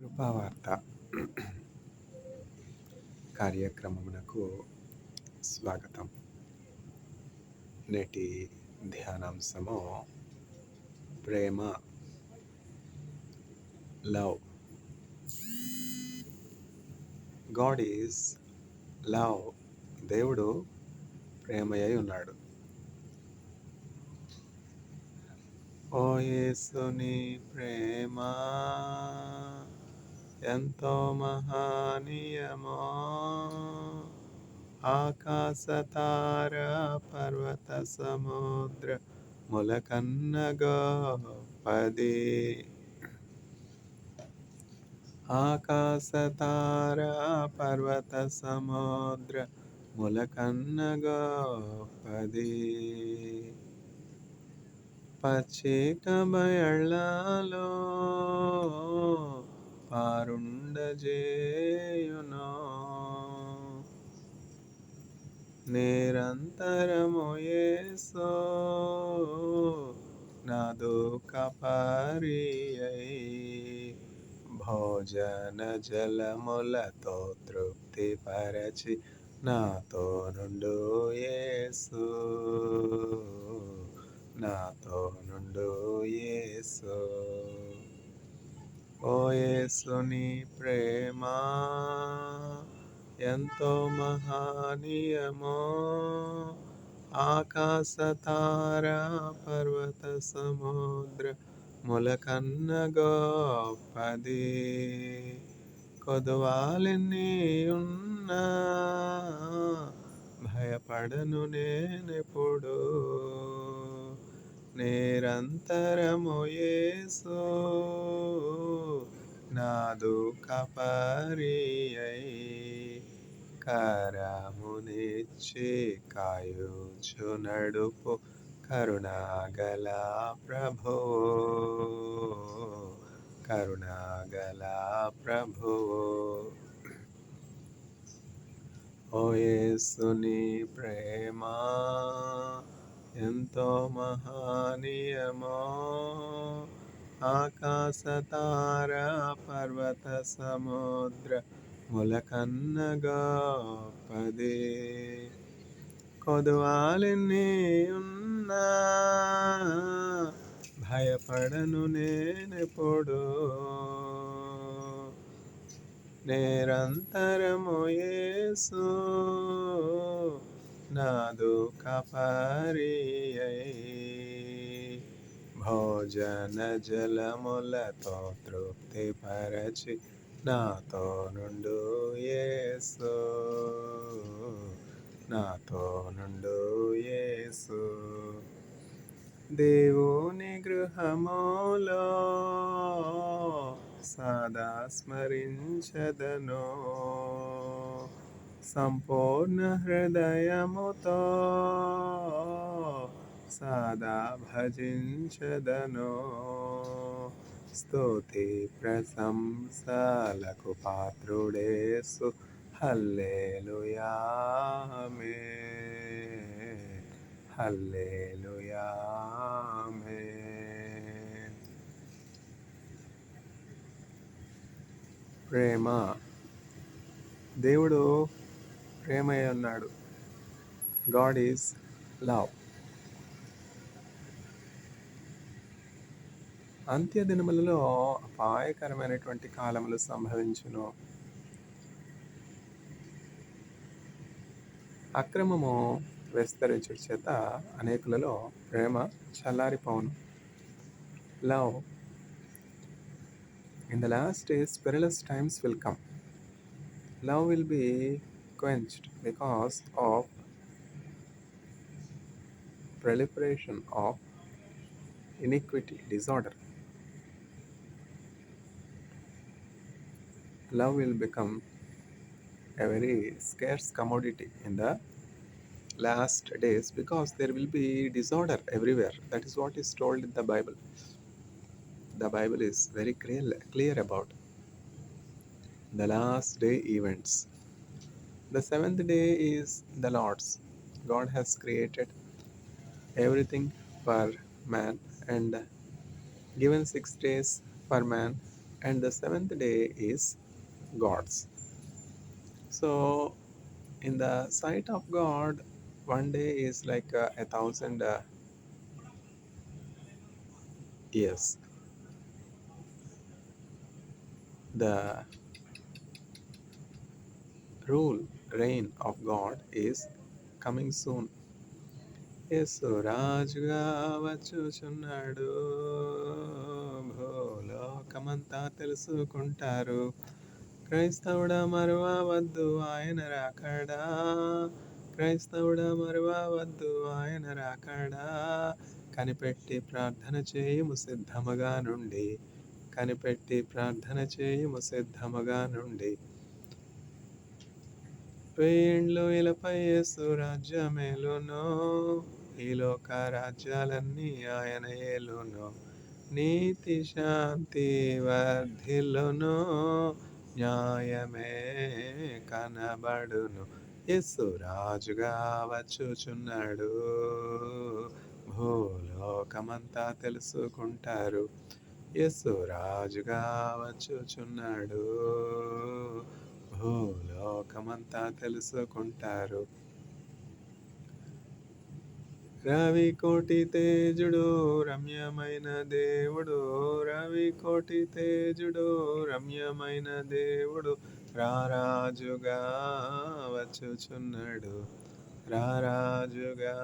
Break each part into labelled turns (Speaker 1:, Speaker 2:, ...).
Speaker 1: కృపావార్త కార్యక్రమమునకు స్వాగతం. నేటి ధ్యానాంశము ప్రేమ లవ్. God is love. దేవుడు ప్రేమయ్య ఉన్నాడు. ఓ యేసుని ప్రేమ. ఎంతో మహానీయమో. ఆకాశతార పర్వత సముద్ర ములకన్నగా పది ఆకాశ పర్వత సముద్ర ములకన్నగా పది పచ్చిక బయళ్ళలో పారుండజేయును నిరంతరము యేసో నాదు కపరియై భోజన జలములతో తృప్తి పరచి నాతో నుండు యేసు నాతో నుండు యేసు. ఓయేసుని ప్రేమ ఎంతో మహానీయమో. ఆకాశ తార పర్వత సముద్ర ములకన్న గొప్పది కొదవాలిని ఉన్నా భయపడను నేనెప్పుడు. నిరంతరము యేసు నాదు కపరియై కరమునిచ్చి కాయుచు నడుపు కరుణాగల ప్రభు. కరుణాగల ప్రభు. ఓ యేసుని ప్రేమా ఎంతో మహానీయమో. ఆకాశ తార పర్వత సముద్ర ములకన్నగా పదే. కొదవాలెన్ని ఉన్నా భయపడను నేనెప్పుడు నిరంతరము యేసు నాదు కపరియై. భోజన జలములతో తృప్తి పరచి నాతో నుండు యేసు. నాతో నుండు యేసు. దేవుని గృహములో సదా స్మరించదనో. సంపూర్ణ హృదయముతో సదా భజించదను స్తుతి ప్రశంసలకు పాత్రుడేసు హల్లేలుయామే హల్లేలుయామే ప్రేమ దేవుడు ప్రేమయ్య ఉన్నాడు గాడ్ ఈజ్ లవ్. అంత్య దినములలో అపాయకరమైనటువంటి కాలములు సంభవించును. అక్రమము విస్తరించుట చేత అనేకులలో ప్రేమ చల్లారిపోవును. Love. In the last days perilous times will love will will quenched because of proliferation of iniquity disorder. Love will become a very scarce commodity in the last days because there will be disorder everywhere. That is what is told in the bible. The bible is very clear, clear about the last day events the seventh day is the lord's god has created everything for man and given six days for man and the seventh day is God's. So, in the sight of God, one day is like a thousand uh, years. The rule, reign of god is coming soon Yesu రాజుగా వచ్చుచున్నాడు. భూలోకమంతా తెలుసుకుంటారు. క్రైస్తవుడ మరువవద్దు ఆయన రాకడా. క్రైస్తవుడ మరువవద్దు ఆయన రాకడా. కనిపెట్టి ప్రార్థన చేయుము సిద్ధముగా నుండి. కనిపెట్టి ప్రార్థన చేయుము సిద్ధముగా నుండి. వేయిండ్లు ఇలపై యేసు రాజ్యమేలును. ఈ లోక రాజ్యాలన్నీ ఆయన ఏలును. నీతి శాంతి వర్ధిల్లును. న్యాయమే కనబడును. యేసు రాజుగా వచ్చుచున్నాడు. భూలోకమంతా తెలుసుకుంటారు. యేసు రాజుగా వచ్చుచున్నాడు. భూలోకమంతా తెలుసుకుంటారు. రవి కోటి తేజుడు రమ్యమైన దేవుడు రవి కోటి తేజుడు రమ్యమైన దేవుడు రారాజుగా వచ్చుచున్నాడు. రారాజుగా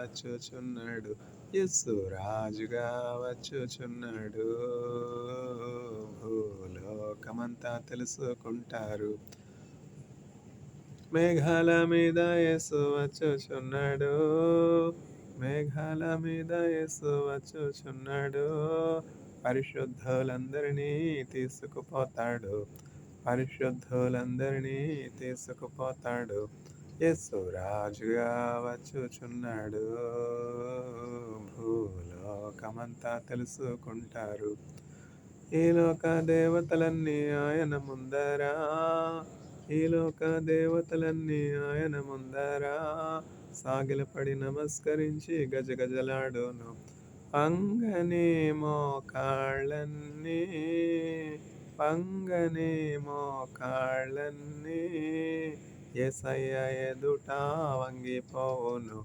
Speaker 1: వచ్చుచున్నాడు. యస్సు రాజుగా వచ్చుచున్నాడు. భూలోకమంతా తెలుసుకుంటారు? మేఘాల మీద యేసు వచ్చుచున్నాడు మేఘాల మీద యేసు వచ్చుచున్నాడు పరిశుద్ధులందరినీ తీసుకుపోతాడు. పరిశుద్ధులందరినీ తీసుకుపోతాడు. యేసు రాజుగా వచ్చుచున్నాడు. భూలోకమంతా తెలుసుకుంటారు. ఈ లోక దేవతలన్నీ ఆయన ముందరా. ఈ లోక దేవతలన్నీ ఆయన ముందరా. సాగిలపడి నమస్కరించి గజగజలాడును. పంగని మోకాళ్ళన్నీ పంగని మోకాళ్ళన్నీ ఎసయ్య ఎదుట వంగిపోవును.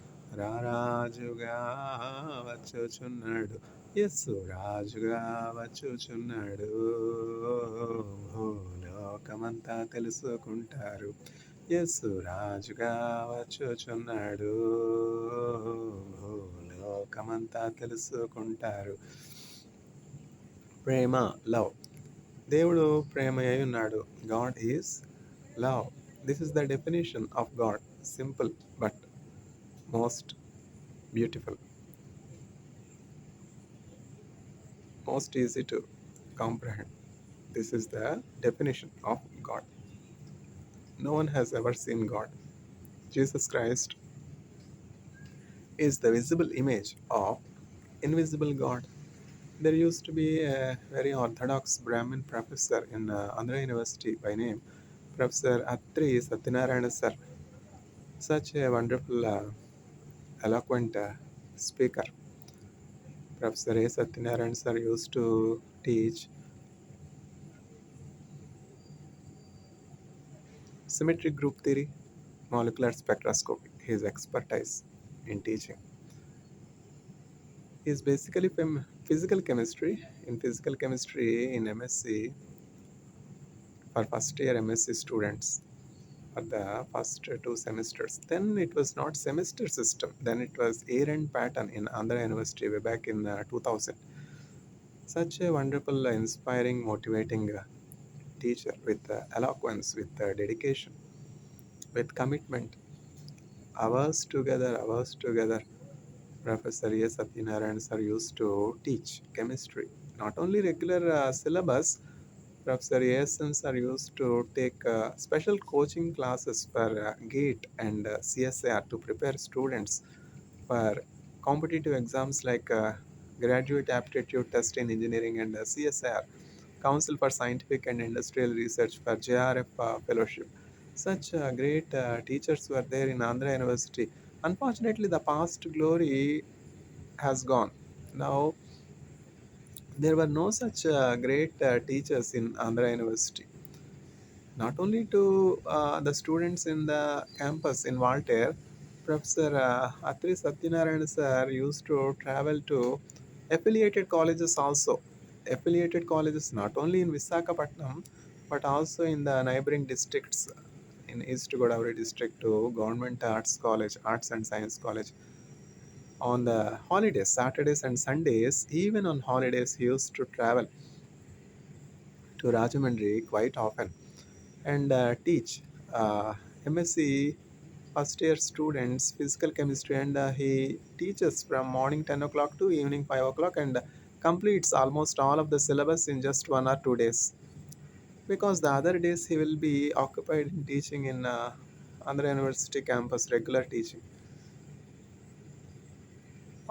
Speaker 1: రారాజుగా వచ్చుచున్నాడు. యస్సు రాజుగా వచ్చుచున్నాడు. లోకమంతా తెలుసుకుంటారు. యస్సు రాజుగా వచ్చుచున్నాడు. లోకమంతా తెలుసుకుంటారు. ప్రేమ లవ్. దేవుడు ప్రేమ అయి ఉన్నాడు. God is love. This is the definition of god. Simple but most beautiful. Most easy to comprehend. This is the definition of God. No one has ever seen God. Jesus Christ is the visible image of invisible God. There used to be a very orthodox Brahmin professor in uh, Andhra University by name Professor Atri Satyanarayana Sir. Such a wonderful uh, eloquent uh, speaker. Professor A. Satyanarayan sir used to teach symmetric group theory, molecular spectroscopy. His expertise in teaching is basically from physical chemistry. In physical chemistry in MSc, for first year MSc students, for the first two semesters. Then it was not semester system. Then it was year end pattern in Andhra University way back in uh, 2000. Such a wonderful, uh, inspiring, motivating uh, teacher with eloquence, with dedication, with commitment. Hours together, hours together. Professor S. Satyanarayan sir used to teach chemistry. Not only regular uh, syllabus, Professor ASNs are used to take uh, special coaching classes for uh, GATE and uh, CSIR to prepare students for competitive exams like uh, Graduate Aptitude Test in Engineering and uh, CSIR, Council for Scientific and Industrial Research for JRF uh, Fellowship. Such uh, great uh, teachers were there in Andhra University. Unfortunately, the past glory has gone. Now, there were no such uh, great uh, teachers in Andhra University. Not only to uh, the students in the campus in Voltaire, Professor uh, Atri Satyanarayana sir used to travel to affiliated colleges also. Affiliated colleges not only in Visakhapatnam but also in the neighboring districts in East Godavari district to Government Arts College, Arts and Science College on the holidays, Saturdays and Sundays, even on holidays, he used to travel to Rajamandri quite often and uh, teach uh, MSc first year students physical chemistry, and uh, he teaches from morning 10 o'clock to evening 5 o'clock and completes almost all of the syllabus in just one or two days. Because the other days he will be occupied in teaching in uh, Andhra University campus, regular teaching.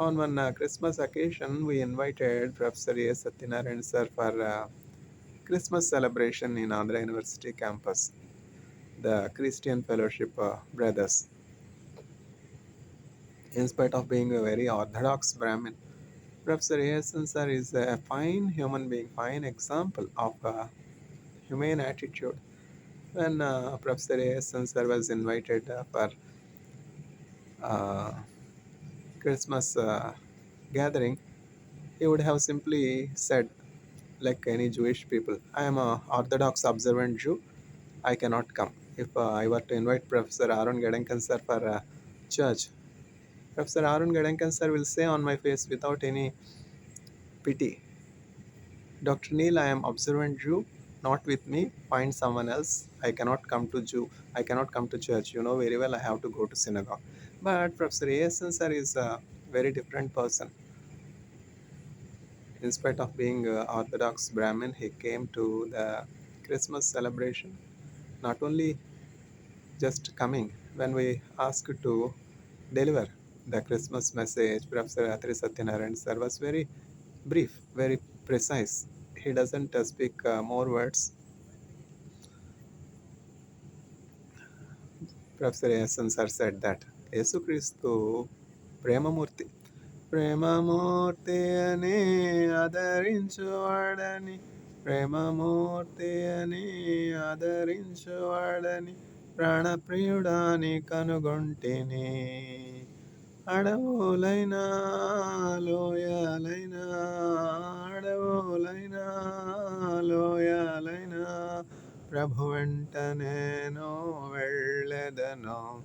Speaker 1: On one uh, Christmas occasion, we invited Professor A. Satyanarayan sir for uh, Christmas celebration in Andhra University campus, the Christian Fellowship uh, Brothers. In spite of being a very orthodox Brahmin, Professor A.S.N. sir is a fine human being, fine example of uh, humane attitude. When uh, Professor A.S.N. sir was invited uh, for uh, Christmas uh, gathering, he would have simply said, like any Jewish people, I am a Orthodox observant Jew. I cannot come. If uh, I were to invite Professor Aaron Gadankan sir for uh, church, Professor Aaron Gadankan sir will say on my face without any pity, Dr. Neil, I am observant Jew, not with me. Find someone else. I cannot come to Jew. I cannot come to church. You know very well. I have to go to synagogue. But Professor A.S.N. sir is a very different person. In spite of being uh, Orthodox Brahmin, he came to the Christmas celebration. Not only just coming, when we asked to deliver the Christmas message, Professor Atri Satyanarayan sir was very brief, very precise. He doesn't uh, speak uh, more words. Professor A.S.N. sir said that యేసుక్రీస్తు ప్రేమమూర్తి. ప్రేమమూర్తి అని ఆదరించువాడని ప్రేమమూర్తి అని ఆదరించువాడని ప్రాణప్రియుడాని కనుగొంటిని. అడవులైనా లోయాలైనా అడవులైనా లోయలైనా ప్రభు వెంట నేను వెళ్ళెదను.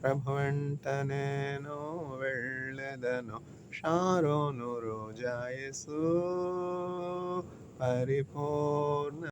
Speaker 1: ప్రభు వెంట నేను వెళ్ళెదను Sharon రోజాయసు పరిపూర్ణ